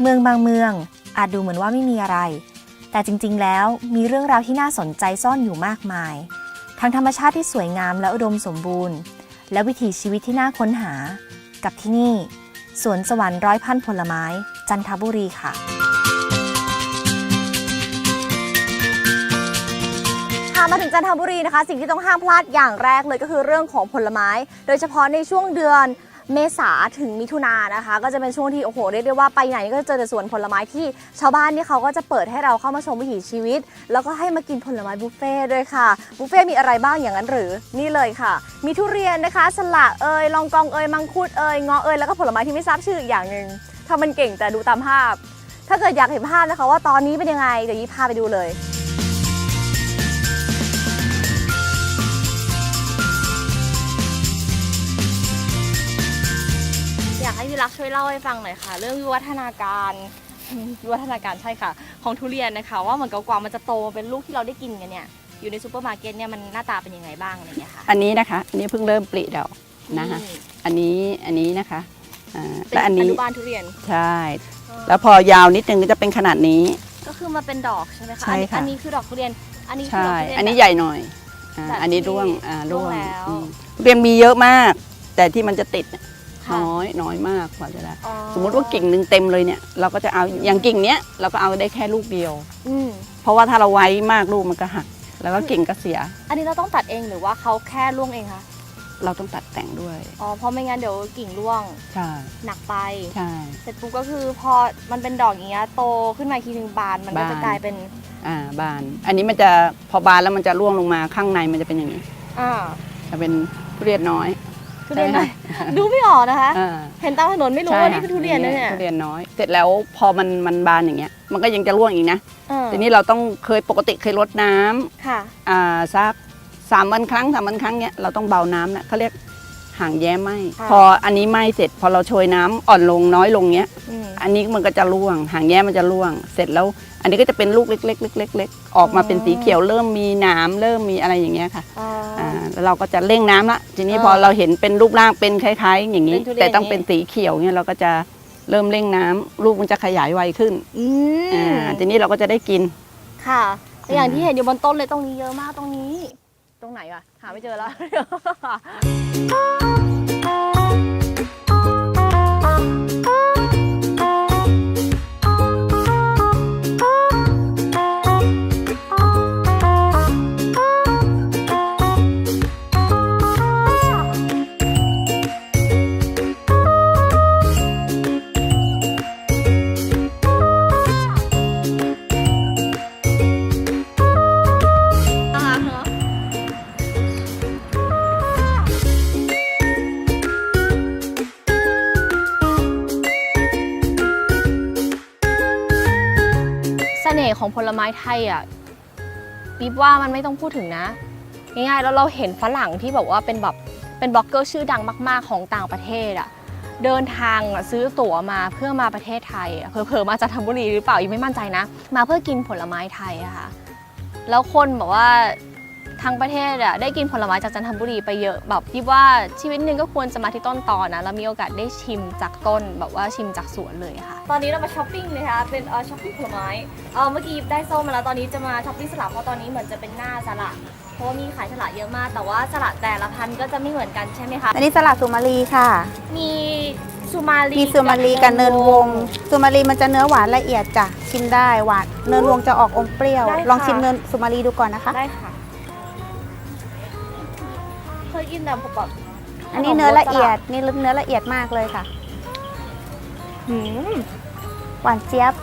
เมืองบางเมือง อาจดูเหมือนว่าไม่มีอะไร แต่จริงๆ แล้วมีเรื่องราวที่น่าสนใจซ่อนอยู่มากมาย ทั้งธรรมชาติที่สวยงามและอุดมสมบูรณ์ และวิถีชีวิตที่น่าค้นหา กับที่นี่สวนสวรรค์ร้อยพันผลไม้ จันทบุรีค่ะ ค่ะมาถึงจันทบุรีนะคะ สิ่งที่ต้องห้ามพลาดอย่างแรกเลยก็คือเรื่องของผลไม้ โดยเฉพาะในช่วงเดือน เมษาถึงมิถุนายนนะคะ ก็จะเป็นช่วงที่โอ้โหเรียกได้ว่าไปไหนก็จะเจอแต่สวนผลไม้ที่ชาวบ้านนี่เขาก็จะเปิดให้เราเข้ามาชมวิถีชีวิต แล้วก็ให้มากินผลไม้บุฟเฟ่ด้วยค่ะบุฟเฟ่มีอะไรบ้างอย่างนั้นหรือนี่เลยค่ะ มีทุเรียนนะคะ สละเอยลองกองเอยมังคุดเอยงอเอยแล้วก็ผลไม้ที่ไม่ทราบชื่ออีกอย่างหนึ่งถ้ามันเก่งแต่ดูตามภาพ ถ้าเกิดอยากเห็นภาพนะคะว่าตอนนี้เป็นยังไงเดี๋ยวยี่พาไปดูเลย พี่รักช่วยเล่าให้ฟังหน่อยค่ะ เรื่องวิวัฒนาการวิวัฒนาการใช่ค่ะ ของทุเรียนนะคะ ว่าเหมือนกับกว่ามันจะโตมาเป็นลูกที่เราได้กินกันเนี่ยอยู่ในซูเปอร์มาร์เก็ตเนี่ยมันหน้าตาเป็นยังไงบ้างอะไรอย่างเงี้ยค่ะอันนี้นะคะอันนี้เพิ่งเริ่มปลีดอกนะคะอืมอันนี้อันนี้นะคะอ่าเป็นและอันอนี้นุบาลทุเรียนใช่ แล้วพอยาวนิดนึงก็จะเป็นขนาดนี้ ก็คือมาเป็นดอกใช่ไหมคะใช่อันนี้ค่ะ อันนี้คือดอกทุเรียน อันนี้คือใช่ ดอกทุเรียนอันนี้แบบ ใหญ่หน่อยอ่าแบบอันนี้ที่ร่วงอ่าร่ร่ววงงแล้ว อืมเรียนมีเยอะมาก แต่ที่มันจะติดเนี่ย ค่ะน้อยน้อยมากกว่าจะได้อ๋อสมมุติว่ากิ่งหนึ่งเต็มเลยเนี่ยเราก็จะเอาอย่างกิ่งเนี้ยเราก็เอาได้แค่ลูกเดียว อืมเพราะว่าถ้าเราไว้มากลูกมันก็หัก แล้วก็กิ่งก็เสีย อันนี้เราต้องตัดเองหรือว่าเขาแค่ร่วงเองคะเราต้องตัดแต่งด้วยอ๋อเพราะไม่งั้นเดี๋ยวกิ่งร่วงใช่หนักไป ใช่ เสร็จปุ๊บก็คือพอมันเป็นดอกอย่างเงี้ยโตขึ้นมาอีกทีหนึ่งบานมันก็บาน จะกลายเป็นอ่าบาน อันนี้มันจะพอบานแล้วมันจะร่วงลงมาข้างในมันจะเป็นอย่างนี้อ่าจะเป็นทุเรียนน้อย ทุเรียนใช่หน่อยดูไม่ออกนะคะ อ่าเห็นตามถนนไม่รู้ใช่ว่านี่คือทุเรียนนะเนี่ยทุเรียนน้อย เสร็จแล้วพอมันมันบานอย่างเงี้ย มันก็ยังจะร่วงอีกนะ เออทีนี้เราต้องเคยปกติเคยรดน้ำค่ะ อ่าสักสามวันครั้งสามวันครั้งเนี้ยเราต้องเบาน้ำนะเขาเรียก ห่างแย้มไหมค่ะ พออันนี้ไหมเสร็จ พอเราโชยน้ำอ่อนลงน้อยลงเนี้ย อืม อันนี้มันก็จะร่วงห่างแย้มมันจะร่วง เสร็จแล้ว อันนี้ก็จะเป็นลูกเล็กๆเล็กๆเล็กๆออกมาเป็นสีเขียวเริ่มมีหนามเริ่มมีอะไรอย่างเงี้ยค่ะ อ่า อ่าแล้วเราก็จะเร่งน้ำละทีนี้อ่าพอเราเห็นเป็นรูปร่างเป็นคล้ายๆ อย่างนี้ เป็นทุเรียน แต่ต้องอย่างนี้เป็นสีเขียวเนี่ยเราก็จะเริ่มเร่งน้ำลูกมันจะขยายไวขึ้นอือ่ามทีนี้เราก็จะได้กิน ค่ะแต่อย่างที่เห็นอยู่บนต้นเลยตรงนี้เยอะมากตรงนี้ ตรงไหนวะหาไม่เจอแล้ว ของผลไม้ไทยอะปิ๊บว่ามันไม่ต้องพูดถึงนะ ง่ายๆแล้วเราเห็นฝรั่งที่แบบว่าเป็นแบบเป็นบล็อกเกอร์ชื่อดังมาก ๆ ของต่างประเทศอะเดินทางซื้อตั๋วมาเพื่อมาประเทศไทยเผลอๆมาจากธัญบุรีหรือเปล่ายังไม่มั่นใจนะ มาเพื่อกินผลไม้ไทยอะค่ะแล้วคนบอกว่า ทั้งประเทศอะได้กินผลไม้จากจันทบุรีไปเยอะแบบที่ว่าชีวิตหนึ่งก็ควรจะมาที่ต้นตอนะแล้วมีโอกาสได้ชิมจากต้นแบบว่าชิมจากสวนเลยค่ะ ตอนนี้เรามาช้อปปิ้งนะคะเป็นเออช้อปปิ้งผลไม้เออเมื่อกี้ได้ส้มมาแล้วตอนนี้จะมาช้อปปิ้งสลัดเพราะตอนนี้เหมือนจะเป็นหน้าสลัดเพราะว่ามีขายสลัดเยอะมาก แต่ว่าสลัดแต่ละพันธุ์ก็จะไม่เหมือนกันใช่ไหมคะอันนี้สลัดสุมาลีค่ะ มีสุมาลีมีสุมาลีกับเนินวงสุมาลีมันจะเนื้อหวานละเอียดจ้ะชิมได้หวานเนินวงจะออกอมเปรี้ยว ลองชิมเนินสุมาลีดูก่อนนะคะ ได้ค่ะ กินแต่แบบ อันนี้เนื้อละเอียดนี่เนื้อละเอียดมากเลยค่ะหืมหวานเจี๊ยบ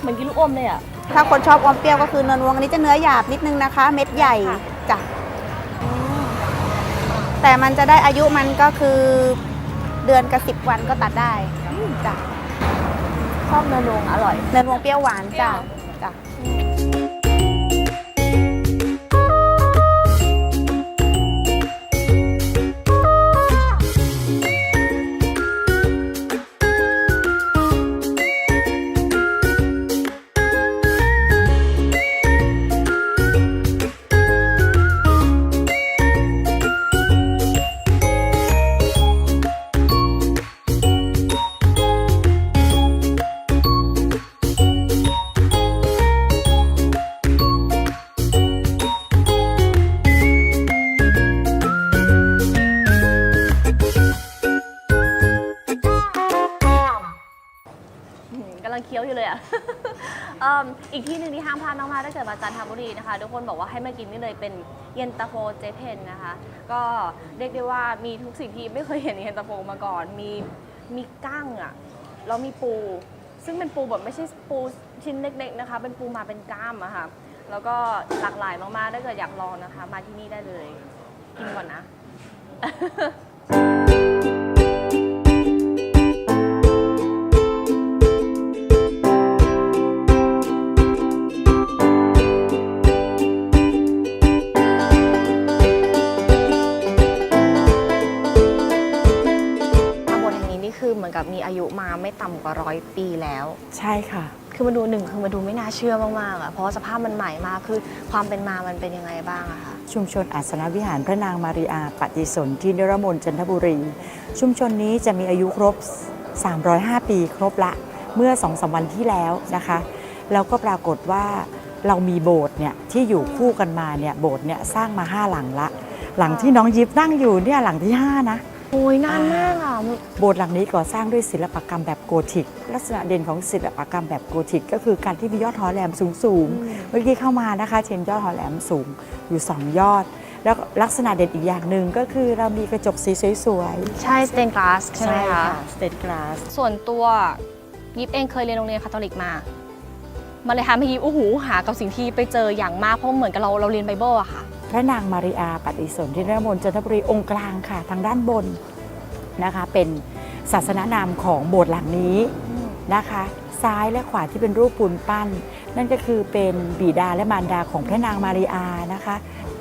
เหมือนกินลูกอมเลยอะ ถ้าคนชอบอมเปรี้ยวก็คือเนินวงอันนี้จะเนื้อหยาบนิดนึงนะคะ เม็ดใหญ่ค่ะจ้ะแต่มันจะได้อายุมันก็คือเดือนกับสิบวันก็ตัดได้จ้ะชอบเนื้อนวงอร่อย เนินวงเปรี้ยวหวานจ้ะ อีกที่หนึ่งที่ห้ามพลาดมากๆถ้าเกิดมาจันทบุรีนะคะ ทุกคนบอกว่าให้มากินนี่เลยเป็นเย็นตาโฟเจเพนนะคะ ก็เรียกได้ว่ามีทุกสิ่งที่ไม่เคยเห็นในเย็นตาโฟมาก่อน มีมีกั้งอะแล้วมีปู ซึ่งเป็นปูแบบไม่ใช่ปูชิ้นเล็กๆนะคะ เป็นปูมาเป็นก้ามอะค่ะ แล้วก็หลากหลายมากๆถ้าเกิดอยากลองนะคะ มาที่นี่ได้เลย กินก่อนนะ ร้อยปีแล้ว ใช่ค่ะ คือมาดูหนึ่งคือมาดูไม่น่าเชื่อมากๆอะเพราะว่าสภาพมันใหม่มากคือความเป็นมามันเป็นยังไงบ้างอะคะชุมชนอาสนวิหารพระนางมาริอาปฏิสนธินรมนจันทบุรี ชุมชนนี้จะมีอายุครบ 305 ปีครบละเมื่อ2อสวันที่แล้วนะคะแล้วก็ปรากฏว่าเรามีโบสถ์เนี่ยที่อยู่คู่กันมาเนี่ยโบสถ์เนี่ยสร้างมา5หลังละ หลังที่น้องยิบนั่งอยู่เนี่ยหลังที่ 5 นะ โอ้ยนานมากอะโบสถ์หลังนี้ก่อสร้างด้วยศิลปกรรมแบบโกธิก ลักษณะเด่นของศิลปกรรมแบบโกธิก ก็คือการที่มียอดหอแหลมสูงๆเมื่อกี้เข้ามานะคะเชนยอดหอแหลมสูงอยู่ 2 ยอด แล้วลักษณะเด่นอีกอย่างหนึ่งก็คือเรามีกระจกสีสวยใช่สเตนกลาสๆใช่ไหมคะสเตนกลาสส่วนตัวยิปเองเคยเรียนโรงเรียนคาทอลิกมามันเลยทำให้ยิปโอ้โหหากับสิ่งที่ไปเจออย่างมากเพราะเหมือนกับเราเราเรียนไบเบิลอะค่ะพ ระนางมาริอาปฏิสนธินรมนจันทบุรีองค์กลางค่ะ ทางด้านบนนะคะ เป็นศาสนานามของโบสถ์หลังนี้นะคะ ซ้ายและขวาที่เป็นรูปปูนปั้น นั่นก็คือเป็นบิดาและมารดาของพระนางมาริอานะคะ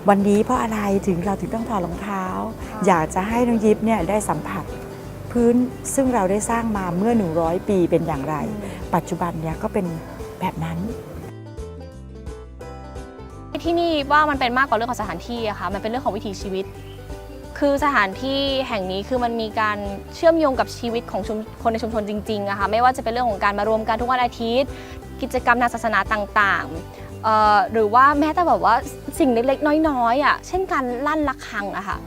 วันนี้เพราะอะไรถึงเราถึงต้องถอดรองเท้า อยากจะให้น้องยิปเนี่ยได้สัมผัสพื้นซึ่งเราได้สร้างมาเมื่อ 100 ปีเป็นอย่างไร ปัจจุบันเนี่ยก็เป็นแบบนั้น ที่นี่ว่ามันเป็นมากกว่าเรื่องของสถานที่อะค่ะมันเป็นเรื่องของวิถีชีวิต คือสถานที่แห่งนี้คือมันมีการเชื่อมโยงกับชีวิตของชุมคนในชุมชนจริงๆอะค่ะไม่ว่าจะเป็นเรื่องของการมารวมกันทุกวันอาทิตย์ กิจกรรมทางศาสนาต่างๆหรือว่าแม้แต่แบบว่าสิ่งเล็กๆ น้อยๆอะเช่นการลั่นระฆังอะค่ะ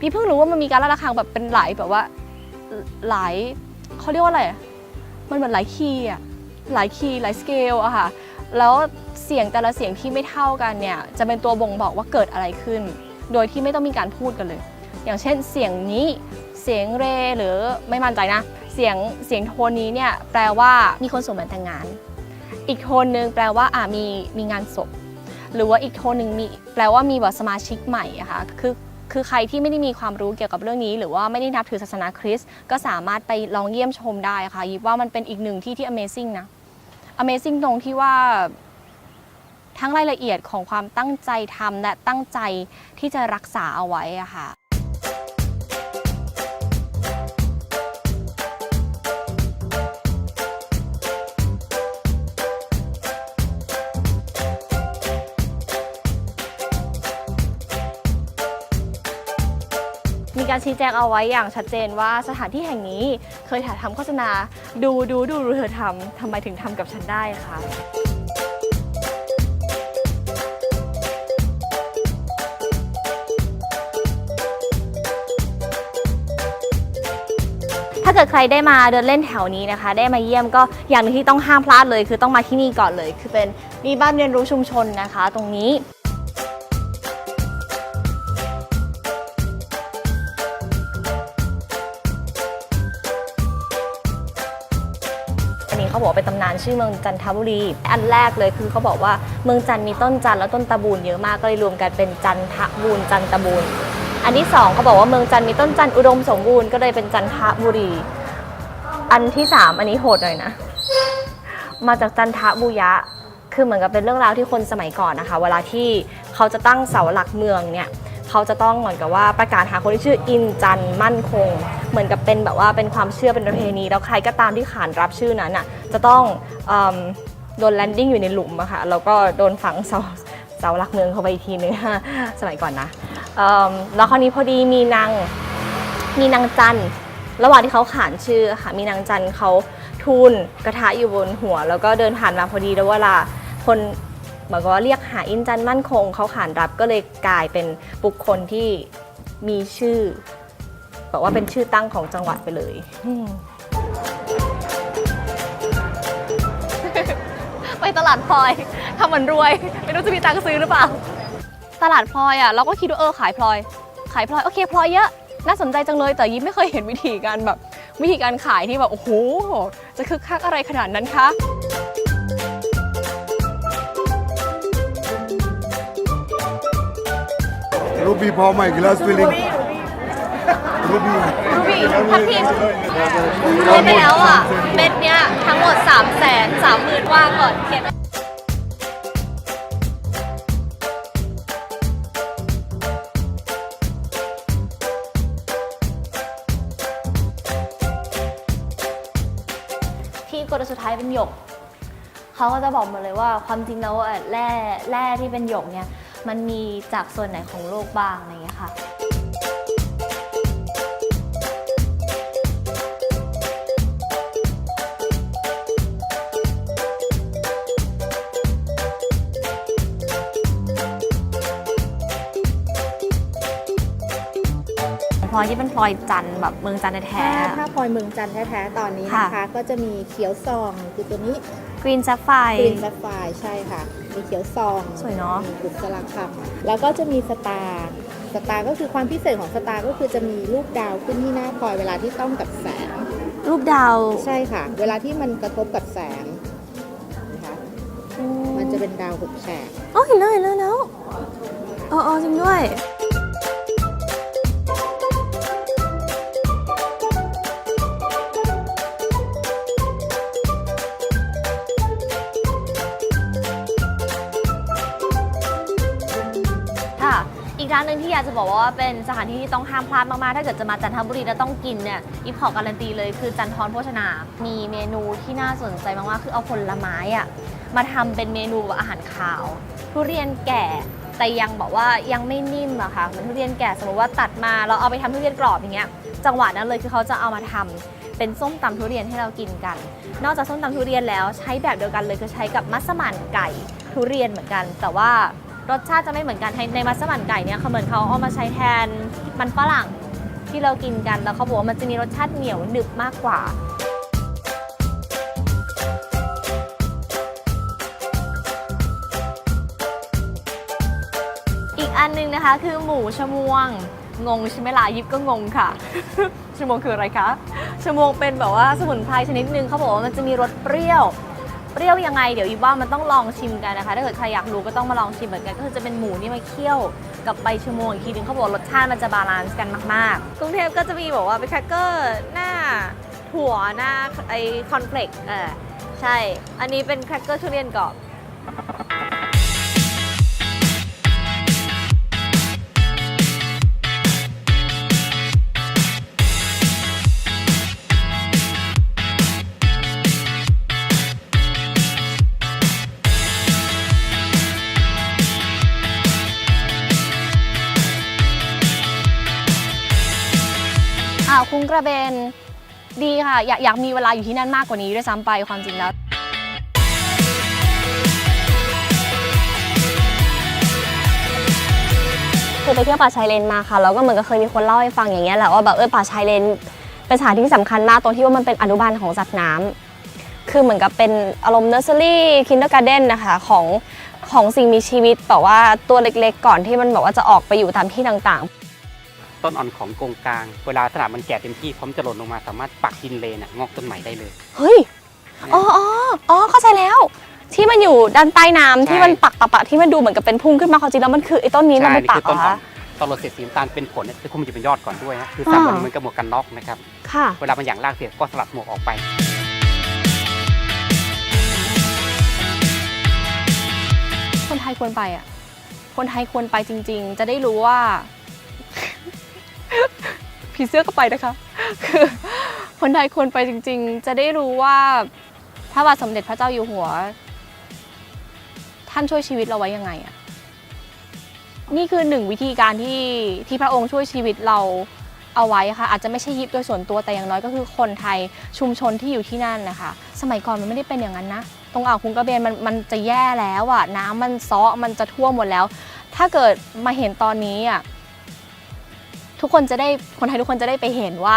พี่เพิ่งรู้ว่ามันมีการลั่นระฆังแบบเป็นหลายแบบว่าหลายเขาเรียกว่าอะไรอะมันเหมือนหลายคีย์อะหลายคีย์หลายสเกลอะค่ะ แล้วเสียงแต่ละเสียงที่ไม่เท่ากันเนี่ยจะเป็นตัวบ่งบอกว่าเกิดอะไรขึ้น โดยที่ไม่ต้องมีการพูดกันเลย อย่างเช่นเสียงนี้เสียงเรหรือไม่มั่นใจนะ เสียงเสียงโทนนี้เนี่ยแปลว่ามีคนสวมแหวนแต่งงาน อีกโทนหนึ่งแปลว่าอ่ามีมีงานศพหรือว่าอีกโทนหนึ่งมีแปลว่ามีแบบสมาชิกใหม่อะค่ะคือคือใครที่ไม่ได้มีความรู้เกี่ยวกับเรื่องนี้ หรือว่าไม่ได้นับถือศาสนาคริสต์ก็สามารถไปลองเยี่ยมชมได้ค่ะยิบว่ามันเป็นอีกหนึ่งที่ที่ Amazing นะ Amazing ตรงที่ว่าทั้งรายละเอียดของความตั้งใจทำและตั้งใจที่จะรักษาเอาไว้อะค่ะมีการชี้แจงเอาไว้อย่างชัดเจนว่าสถานที่แห่งนี้ เคยถ่ายทำโฆษณา ดูดูดูดูเธอทำทำไมถึงทำกับฉันได้คะถ้าเกิดใครได้มาเดินเล่นแถวนี้นะคะ ได้มาเยี่ยมก็อย่างหนึงที่ต้องห้ามพลาดเลย คือต้องมาที่นี่ก่อนเลย คือเป็นนี่บ้านเรียนรู้ชุมชนนะคะ ตรงนี้ เขาบอกว่าเป็นตำนานชื่อเมืองจันทบุรี อันแรกเลยคือเขาบอกว่าเมืองจันมีต้นจันและต้นตะบูนเยอะมากก็เลยรวมกันเป็นจันทบูรจันตะบูนอันที่สองเขาบอกว่าเมืองจันมีต้นจันอุดมสมบูรณ์ก็เลยเป็นจันทบุรี อันที่สามอันนี้โหดหน่อยนะ มาจากจันทบุยะคือเหมือนกับเป็นเรื่องราวที่คนสมัยก่อนนะคะ เวลาที่เขาจะตั้งเสาหลักเมืองเนี่ย เขาจะต้องเหมือนกับว่าประกาศหาคนที่ชื่ออินจันมั่นคง เหมือนกับเป็นแบบว่าเป็นความเชื่อเป็นประเพณี แล้วใครก็ตามที่ขานรับชื่อนั้นอะจะต้องอโดนแลนดิ้งอยู่ในหลุมอะค่ะแล้วก็โดนฝังเสาเสาหลักเมืองเข้าไปอีกทีนึงสมัยก่อนนะแล้วคราวนี้พอดีมีนางมีนางจันระหว่างที่เขาขานชื่อค่ะมีนางจันเขาทูลกระทะอยู่บนหัว แล้วก็เดินผ่านมาพอดีแล้วเวลาคน เหมือนกับว่าเรียกหาอินจันมั่นคง เขาขานรับก็เลยกลายเป็นบุคคลที่มีชื่อบอกว่าเป็นชื่อตั้งของจังหวัดไปเลยอืมตลาดพลอยทำเหมือนรวย ไม่รู้จะมีตังค์ซื้อหรือเปล่า ตลาดพลอยอะเราก็คิดว่าเออขายพลอย ขายพลอยโอเคพลอยเยอะน่าสนใจจังเลยแต่ยิ้มไม่เคยเห็นวิธีการแบบ วิธีการขายที่แบบโอ้โหจะคึกคักอะไรขนาดนั้นคะ Ruby pour my glass filling. Ruby. รูบี้ทับทิมรวมไปแล้วอะ เม็ดเนี้ยทั้งหมด 3 0 0แสนสามหมื่นว่าก่อนเก็บที่กฎสุดท้ายเป็นหยก เขาก็จะบอกหมาเลยว่าความจริงแล้วอะแร่แร่ที่เป็นหยกเนี่ย มันมีจากส่วนไหนของโลกบ้างอะไรอย่างเงี้ยค่ะ พลอยที่เป็นพลอยจันทร์แบบเมืองจันทร์แท้ ถ้าถ้าพลอยเมืองจันทร์แท้ๆตอนนี้นะคะก็จะมีเขียวซองคือตัวนี้ กรีนซัฟไฟ กรีนแซฟไฟร์ใช่ค่ะ มีเขียวซองสวยเนอะ มีกุศลคำแล้วก็จะมีสตาร์สตาร์ก็คือความพิเศษของสตาร์ก็คือจะมีลูกดาวขึ้นที่หน้าพลอยเวลาที่ต้องกับแสง รูปดาวใช่ค่ะ เวลาที่มันกระทบกับแสงนะคะมันจะเป็นดาวหกแฉก อ๋อเห็นแล้วเห็นแล้วแล้วเออเออจริงด้วย กร้านหนึ่งที่อยากจะบอกว่าเป็นสถานที่ที่ต้องห้ามพลาดมากๆ ถ้าเกิดจะมาจันทบุรีแล้วต้องกินเนี่ยอีฟขอการันตีเลยคือจันทรโภชนา มีเมนูที่น่าสนใจมากๆ คือเอาผลไม้อะมาทำเป็นเมนูแบบอาหารขาว ทุเรียนแก่แต่ยังบอกว่ายังไม่นิ่มอะค่ะเหมือนทุเรียนแก่สมมติว่าตัดมาเราเอาไปทำทุเรียนกรอบอย่างเงี้ยจังหวะนั้นเลยคือเขาจะเอามาทำเป็นส้มตำทุเรียนให้เรากินกัน นอกจากส้มตำทุเรียนแล้วใช้แบบเดียวกันเลยคือใช้กับมัสมั่นไก่ทุเรียนเหมือนกัน แต่ว่า รสชาติจะไม่เหมือนกันในมัสมั่นไก่เนี่ยเขาเหมือนเขาเอามาใช้แทนมันฝรั่งที่เรากินกันแล้วเขาบอกว่ามันจะมีรสชาติเหนียวหนึบมากกว่าอีกอันหนึงนะคะคือหมูชมวง งงใช่ไหมล่ะยิบก็งงค่ะ ชมวงคืออะไรคะ ชมวงเป็นแบบว่าสมุนไพรชนิดหนึ่งเขาบอกว่ามันจะมีรสเปรี้ยว เปรี้ยวยังไงเดี๋ยวอีว่ามันต้องลองชิมกันนะคะ ถ้าเกิดใครอยากรู้ก็ต้องมาลองชิมเหมือนกัน ก็คือจะเป็นหมูนี่มาเคี่ยวกับใบชะมวงอีกทีนึงเขาบอกรสชาติมันจะบาลานซ์กันมากๆ กรุงเทพก็จะมีบอกว่าเป็นแครกเกอร์หน้าถั่วหน้าไอคอนเฟลกเออใช่ อันนี้เป็นแครกเกอร์ทุเรียนกรอบ คุ้งกระเบนดีค่ะอยากอยากมีเวลาอยู่ที่นั่นมากกว่านี้ด้วยซ้ำไปความจริงแล้วคือไปเที่ยวป่าชายเลนมาค่ะแล้วก็เหมือนกับเคยมีคนเล่าให้ฟังอย่างเงี้ยแหละว่าแบบเออป่าชายเลนเป็นสถานที่สำคัญมากตรงที่ว่ามันเป็นอนุบาลของสัตว์น้ำคือเหมือนกับเป็นอารมณ์เนอร์เซอรี่คินเดอร์การ์เดนนะคะของของสิ่งมีชีวิตแต่ว่าตัวเล็กๆ ก่อนที่มันบอกว่าจะออกไปอยู่ตามที่ต่างๆ ต้นอ่อนของกงกลาง เวลาสนามมันแก่เต็มที่พร้อมจะหล่นลงมาสามารถปักดินเลนอะงอกต้นใหม่ได้เลย เฮ้ย อ๋ออ๋ออ๋อเข้าใจแล้ว ที่มันอยู่ด้านใต้น้ำใช่ที่มันปักปักปักที่มันดูเหมือนกับเป็นพุ่งขึ้นมาความจริงแล้วมันคือไอ้ต้นนี้เราใช่ไปนี่ปักคือเหรต้อนอ่อคะนตอนเราเสร็จสีน้ำตาลเป็นผลเนี่ยคือคุมนจะเป็นยอดก่อนด้วยฮะคือสับอ่ามันเหมือนกับหมวกกันน็อกนะครับ ค่ะ เวลามันอย่างลากเสร็จก็สลัดหมวกออกไปคนไทยควรไปอะ คนไทยควรไปจริง ๆ จะได้รู้ว่า ผีเสื้อก็ไปนะคะ คือคนไทยควรไปจริง ๆ จะได้รู้ว่าพระบาทสมเด็จพระเจ้าอยู่หัว ท่านช่วยชีวิตเราไว้ยังไงอะนี่คือหนึ่งวิธีการที่ที่พระองค์ช่วยชีวิตเราเอาไว้ค่ะอาจจะไม่ใช่ยิบโดยส่วนตัวแต่อย่างน้อยก็คือคนไทยชุมชนที่อยู่ที่นั่นนะคะ สมัยก่อนมันไม่ได้เป็นอย่างนั้นนะ ตรงอ่าวคุงกระเบนมันมันจะแย่แล้วอะน้ำมันซาะมันจะท่วมหมดแล้ว ถ้าเกิดมาเห็นตอนนี้อะ ทุกคนจะได้คนไทยทุกคนจะได้ไปเห็นว่า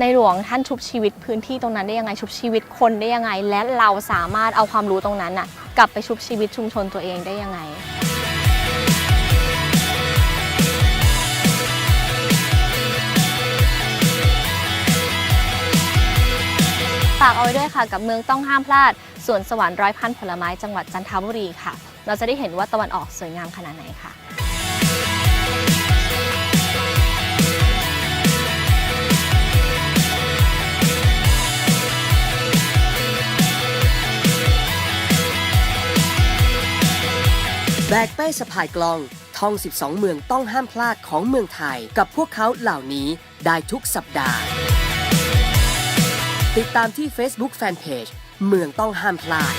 ในหลวงท่านชุบชีวิตพื้นที่ตรงนั้นได้ยังไงชุบชีวิตคนได้ยังไง และเราสามารถเอาความรู้ตรงนั้นน่ะกลับไปชุบชีวิตชุมชนตัวเองได้ยังไงฝากเอาไว้ด้วยค่ะกับเมืองต้องห้ามพลาดสวนสวรรค์ร้อยพันผลไม้จังหวัดจันทบุรีค่ะ เราจะได้เห็นว่าตะวันออกสวยงามขนาดไหนค่ะ แบกเป้สะพายกลองท่อง 12 เมืองต้องห้ามพลาดของเมืองไทย กับพวกเขาเหล่านี้ได้ทุกสัปดาห์ ติดตามที่ Facebook Fanpage เมืองต้องห้ามพลาด